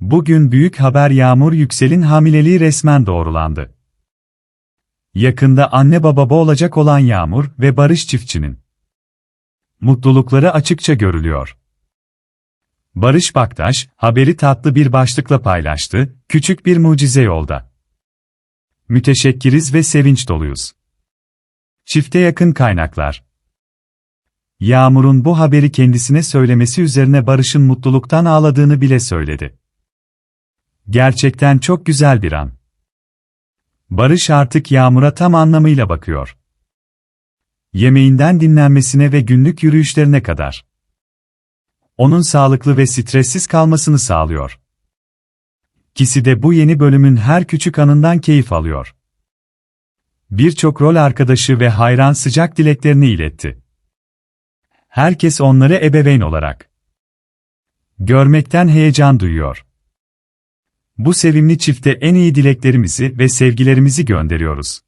Bugün büyük haber Yağmur Yüksel'in hamileliği resmen doğrulandı. Yakında anne baba olacak olan Yağmur ve Barış çiftçinin mutlulukları açıkça görülüyor. Barış Baktaş, haberi tatlı bir başlıkla paylaştı, küçük bir mucize yolda. Müteşekkiriz ve sevinç doluyuz. Çifte yakın kaynaklar. Yağmur'un bu haberi kendisine söylemesi üzerine Barış'ın mutluluktan ağladığını bile söyledi. Gerçekten çok güzel bir an. Barış artık Yağmur'a tam anlamıyla bakıyor. Yemeğinden dinlenmesine ve günlük yürüyüşlerine kadar. Onun sağlıklı ve stressiz kalmasını sağlıyor. İkisi de bu yeni bölümün her küçük anından keyif alıyor. Birçok rol arkadaşı ve hayran sıcak dileklerini iletti. Herkes onları ebeveyn olarak görmekten heyecan duyuyor. Bu sevimli çifte en iyi dileklerimizi ve sevgilerimizi gönderiyoruz.